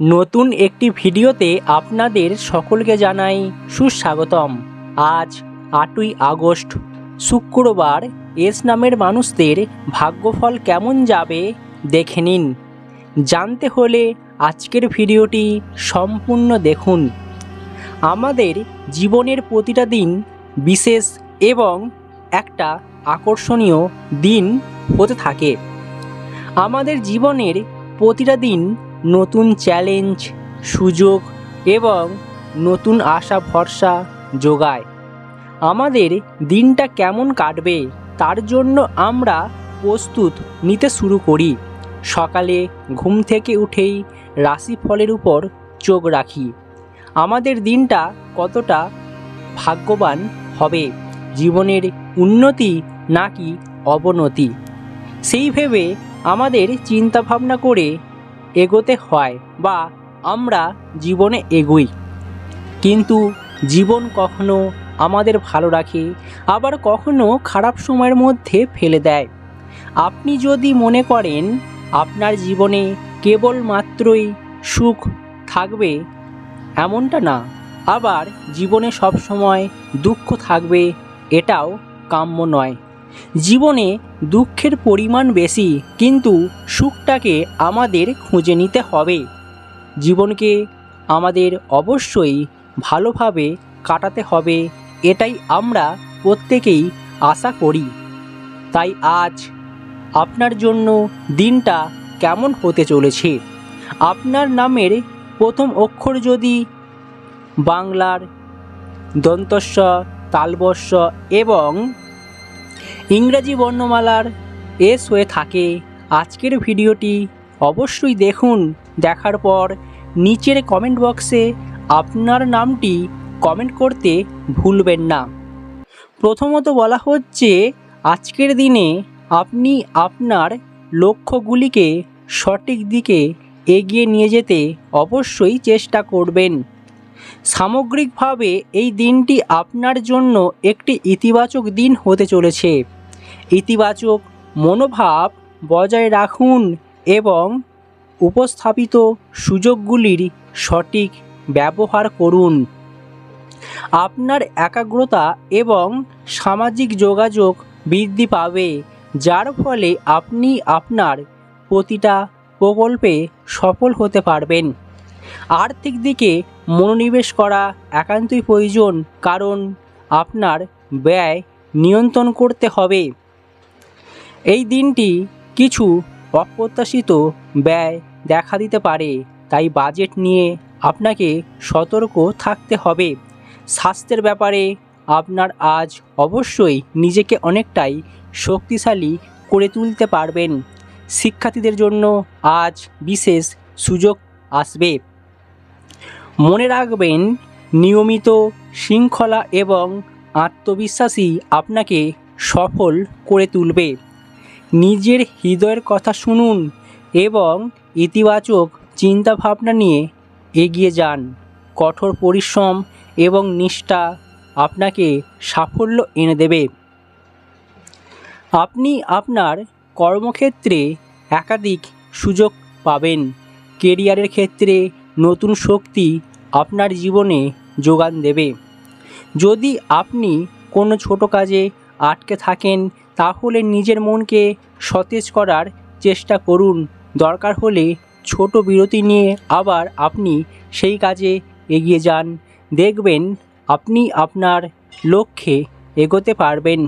নতুন একটি ভিডিওতে আপনাদের সকলকে জানাই সুস্বাগতম। আজ আটই আগস্ট, শুক্রবার এস নামের মানুষদের ভাগ্যফল কেমন যাবে দেখে নিন। জানতে হলে আজকের ভিডিওটি সম্পূর্ণ দেখুন। আমাদের জীবনের প্রতিটা দিন বিশেষ এবং একটা আকর্ষণীয় দিন হতে থাকে। আমাদের জীবনের প্রতিটা দিন নতুন চ্যালেঞ্জ, সুযোগ এবং নতুন আশা ভরসা যোগায়। আমাদের দিনটা কেমন কাটবে তার জন্য আমরা প্রস্তুত নিতে শুরু করি। সকালে ঘুম থেকে উঠেই রাশিফলের উপর চোখ রাখি। আমাদের দিনটা কতটা ভাগ্যবান হবে, জীবনের উন্নতি নাকি অবনতি? সেই ভেবে আমাদের চিন্তা ভাবনা করে এগোতে হয় বা আমরা জীবনে এগোই। কিন্তু জীবন কখনো আমাদের ভালো রাখে, আবার কখনো খারাপ সময়ের মধ্যে ফেলে দেয়। আপনি যদি মনে করেন আপনার জীবনে কেবলমাত্রই সুখ থাকবে, এমনটা না। আবার জীবনে সব সময় দুঃখ থাকবে, এটাও কাম্য নয়। জীবনে দুঃখের পরিমাণ বেশি, কিন্তু সুখটাকে আমাদের খুঁজে নিতে হবে। জীবনকে আমাদের অবশ্যই ভালোভাবে কাটাতে হবে, এটাই আমরা প্রত্যেকেই আশা করি। তাই আজ আপনার জন্য দিনটা কেমন হতে চলেছে? আপনার নামের প্রথম অক্ষর যদি বাংলার দন্তস্ব তালবস্য এবং ইংরেজি বর্ণমালার এস হয়ে থাকে। আজকের ভিডিওটি অবশ্যই দেখুন। দেখার পর নিচের কমেন্ট বক্সে আপনার নামটি কমেন্ট করতে ভুলবেন না। প্রথমত বলা হচ্ছে, আজকের দিনে আপনি আপনার লক্ষ্যগুলিকে সঠিক দিকে এগিয়ে নিয়ে যেতে অবশ্যই চেষ্টা করবেন। সামগ্রিকভাবে এই দিনটি আপনার জন্য একটি ইতিবাচক দিন হতে চলেছে। ইতিবাচক মনোভাব বজায় রাখুন এবং উপস্থাপিত সুযোগগুলির সঠিক ব্যবহার করুন। আপনার একাগ্রতা এবং সামাজিক যোগাযোগ বৃদ্ধি পাবে, যার ফলে আপনি আপনার প্রতিটা প্রকল্পে সফল হতে পারবেন। আর্থিক দিকে মনোনিবেশ করা একান্তই প্রয়োজন, কারণ আপনার ব্যয় নিয়ন্ত্রণ করতে হবে। এই দিনটি কিছু অপ্রত্যাশিত ব্যয় দেখা দিতে পারে, তাই বাজেট নিয়ে আপনাকে সতর্ক থাকতে হবে। স্বাস্থ্যের ব্যাপারে আপনার আজ অবশ্যই নিজেকে অনেকটাই শক্তিশালী করে তুলতে পারবেন। শিক্ষার্থীদের জন্য আজ বিশেষ সুযোগ আসবে। মনে রাখবেন, নিয়মিত শৃঙ্খলা এবং আত্মবিশ্বাসী আপনাকে সফল করে তুলবে। নিজের হৃদয়ের কথা শুনুন এবং ইতিবাচক চিন্তাভাবনা নিয়ে এগিয়ে যান। কঠোর পরিশ্রম এবং নিষ্ঠা আপনাকে সাফল্য এনে দেবে। আপনি আপনার কর্মক্ষেত্রে একাধিক সুযোগ পাবেন। কেরিয়ারের ক্ষেত্রে নতুন শক্তি আপনার জীবনে যোগান দেবে। যদি আপনি কোনো ছোট কাজে আটকে থাকেন তাহলে নিজের মনকে সতেজ করার চেষ্টা করুন। দরকার হলে ছোট বিরতি নিয়ে আবার আপনি সেই কাজে এগিয়ে যান। দেখবেন আপনি আপনার লক্ষ্যে এগোতে পারবেন।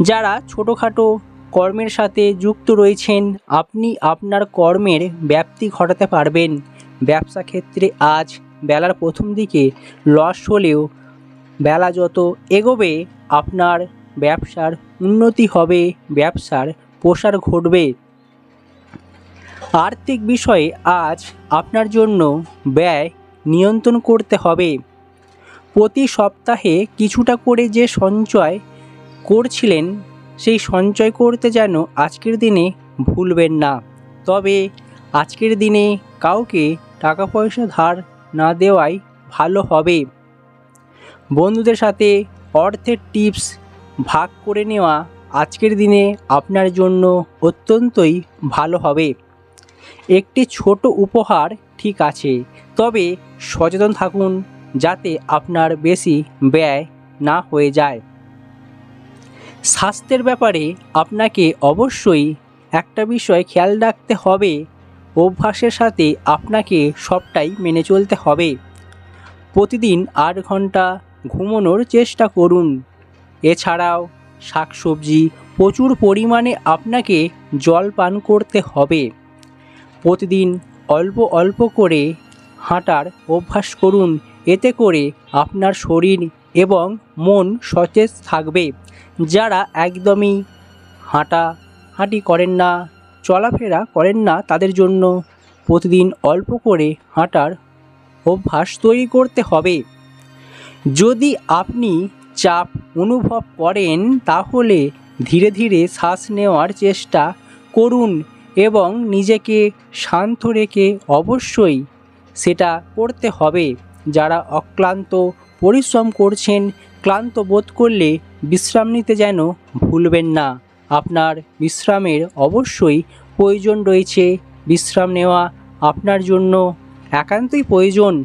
যারা ছোটোখাটো কর্মের সাথে যুক্ত রয়েছেন, আপনি আপনার কর্মের ব্যাপ্তি ঘটাতে পারবেন। ব্যবসা ক্ষেত্রে আজ বেলার প্রথম দিকে লস হলেও বেলা যত এগোবে, আপনার ব্যবসার উন্নতি হবে, ব্যবসার প্রসার ঘটবে। আর্থিক বিষয়ে আজ আপনার জন্য ব্যয় নিয়ন্ত্রণ করতে হবে। প্রতি সপ্তাহে কিছুটা করে যে সঞ্চয় করছিলেন, সেই সঞ্চয় করতে যেন আজকের দিনে ভুলবেন না। তবে আজকের দিনে কাউকে টাকা পয়সা ধার না দেওয়াই ভালো হবে। বন্ধুদের সাথে অর্থের টিপস ভাগ করে নেওয়া আজকের দিনে আপনার জন্য অত্যন্তই ভালো হবে। একটি ছোট উপহার ঠিক আছে, তবে সচেতন থাকুন যাতে আপনার বেশি ব্যয় না হয়ে যায়। স্বাস্থ্যের ব্যাপারে আপনাকে অবশ্যই একটা বিষয় খেয়াল রাখতে হবে, অভ্যাসের সাথে আপনাকে সবটাই মেনে চলতে হবে। প্রতিদিন আট ঘণ্টা ঘুমানোর চেষ্টা করুন। এছাড়াও শাকসবজি প্রচুর পরিমাণে আপনাকে জল পান করতে হবে। প্রতিদিন অল্প অল্প করে হাঁটার অভ্যাস করুন, এতে করে আপনার শরীর এবং মন সতেজ থাকবে। যারা একদমই হাঁটা, হাঁটি করেন না, চলাফেরা করেন না, তাদের জন্য প্রতিদিন অল্প করে হাঁটার অভ্যাস তৈরি করতে হবে। যদি আপনি চাপ অনুভব করেন, তাহলে ধীরে ধীরে শ্বাস নেওয়ার চেষ্টা করুন এবং নিজেকে শান্ত রেখে অবশ্যই সেটা করতে হবে। যারা অক্লান্ত পরিশ্রম করছেন, ক্লান্ত বোধ করলে বিশ্রাম নিতে যেন ভুলবেন না। আপনার বিশ্রামের অবশ্যই প্রয়োজন রয়েছে। বিশ্রাম নেওয়া আপনার জন্য একান্তই প্রয়োজন।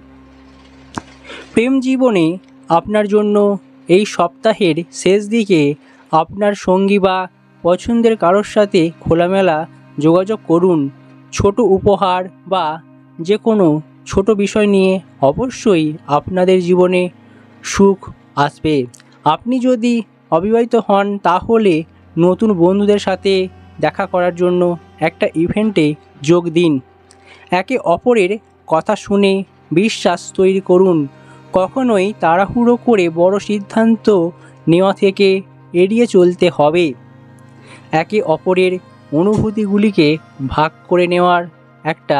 প্রেম জীবনে আপনার জন্য এই সপ্তাহের শেষ দিকে আপনার সঙ্গী বা পছন্দের কারোর সাথে খোলামেলা যোগাযোগ করুন। ছোট উপহার বা যে কোনো ছোট বিষয় নিয়ে অবশ্যই আপনাদের জীবনে সুখ আসবে। আপনি যদি অবিবাহিত হন, তাহলে নতুন বন্ধুদের সাথে দেখা করার জন্য একটা ইভেন্টে যোগ দিন। একে অপরের কথা শুনে বিশ্বাস তৈরি করুন। কখনোই তাড়াহুড়ো করে বড় সিদ্ধান্ত নেওয়া থেকে এড়িয়ে চলতে হবে। একে অপরের অনুভূতিগুলিকে ভাগ করে নেওয়ার একটা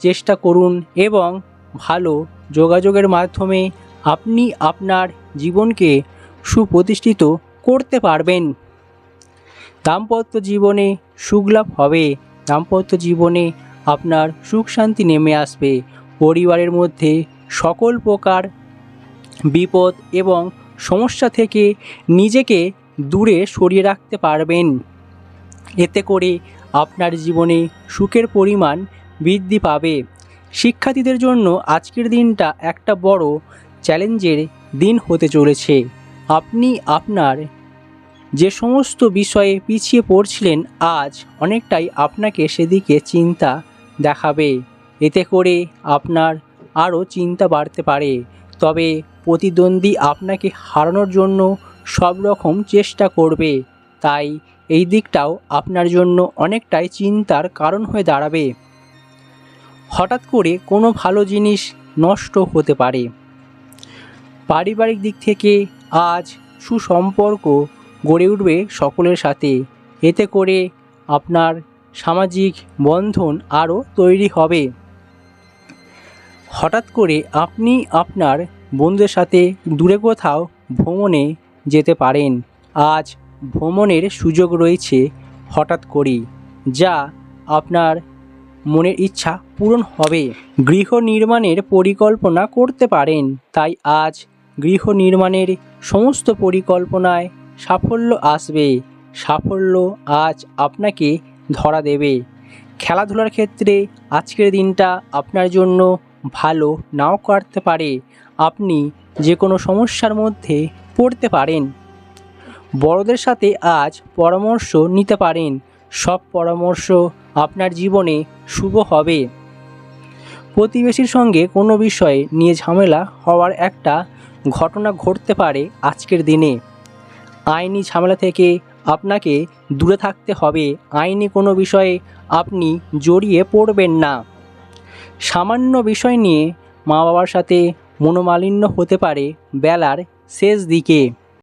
চেষ্টা করুন এবং ভালো যোগাযোগের মাধ্যমে আপনি আপনার জীবনকে সুপ্রতিষ্ঠিত করতে পারবেন। দাম্পত্য জীবনে সুখলাভ হবে। দাম্পত্য জীবনে আপনার সুখ শান্তি নেমে আসবে। পরিবারের মধ্যে সকল প্রকার বিপদ এবং সমস্যা থেকে নিজেকে দূরে সরিয়ে রাখতে পারবেন। এতে করে আপনার জীবনে সুখের পরিমাণ বৃদ্ধি পাবে। শিক্ষার্থীদের জন্য আজকের দিনটা একটা বড় চ্যালেঞ্জের দিন হতে চলেছে। আপনি আপনার যে সমস্ত বিষয়ে পিছিয়ে পড়ছিলেন, আজ অনেকটাই আপনাকে সেদিকে চিন্তা দেখাবে। এতে করে আপনার আরও চিন্তা বাড়তে পারে। তবে প্রতিদ্বন্দ্বী আপনাকে হারানোর জন্য সব রকম চেষ্টা করবে। তাই এই দিকটাও আপনার জন্য অনেকটাই চিন্তার কারণ হয়ে দাঁড়াবে। হঠাৎ করে কোনো ভালো জিনিস নষ্ট হতে পারে। পারিবারিক দিক থেকে আজ সুসম্পর্ক গড়ে উঠবে সকলের সাথে। এতে করে আপনার সামাজিক বন্ধন আরও তৈরি হবে। হঠাৎ করে আপনি আপনার বন্ধুদের সাথে দূরে কোথাও ভ্রমণে যেতে পারেন। আজ ভ্রমণের সুযোগ রয়েছে হঠাৎ করেই, যা আপনার মনের ইচ্ছা পূরণ হবে। গৃহ নির্মাণের পরিকল্পনা করতে পারেন, তাই আজ গৃহ নির্মাণের সমস্ত পরিকল্পনায় সাফল্য আসবে। সাফল্য আজ আপনাকে ধরা দেবে। খেলাধুলার ক্ষেত্রে আজকের দিনটা আপনার জন্য ভালো নাও কাটতে পারে। আপনি যে কোনো সমস্যার মধ্যে পড়তে পারেন। বড়দের সাথে আজ পরামর্শ নিতে পারেন। সব পরামর্শ আপনার জীবনে শুভ হবে। প্রতিবেশীর সঙ্গে কোনো বিষয়ে নিয়ে ঝামেলা হওয়ার একটা ঘটনা ঘটতে পারে আজকের দিনে। আইনি ঝামেলা থেকে আপনাকে দূরে থাকতে হবে। আইনি কোনো বিষয়ে আপনি জড়িয়ে পড়বেন না। সামান্য বিষয় নিয়ে মা বাবার সাথে মনোমালিন্য হতে পারে বেলার শেষ দিকে।